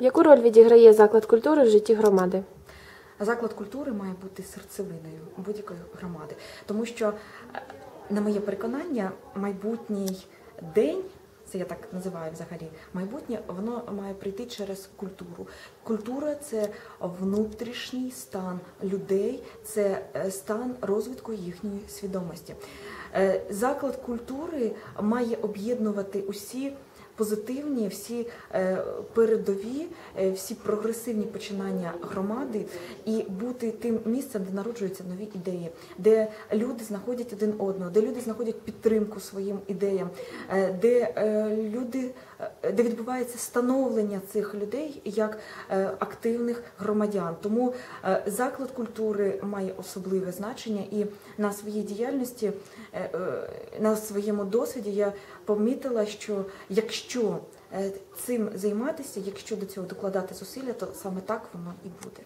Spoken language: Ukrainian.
Яку роль відіграє заклад культури в житті громади? Заклад культури має бути серцевиною будь-якої громади, тому що, е, на моє переконання, майбутній день. Це я так називаю взагалі майбутнє, воно має прийти через культуру. Культура це внутрішній стан людей, це е, стан розвитку їхньої свідомості. Е, Заклад культури має об'єднувати усі позитивні, всі е, передові, е, всі прогресивні починання громади. І бути тим місцем, де народжуються нові ідеї, де люди знаходять один одного, де люди знаходять підтримку своїм ідеям, е, де люди, де відбувається становлення цих людей як е, активних громадян. Тому е, заклад культури має особливе значення і на своїй діяльності, е, е, на своєму досвіді я помітила, що якщо е, цим займатися, якщо до цього докладати зусилля, то саме так воно і буде.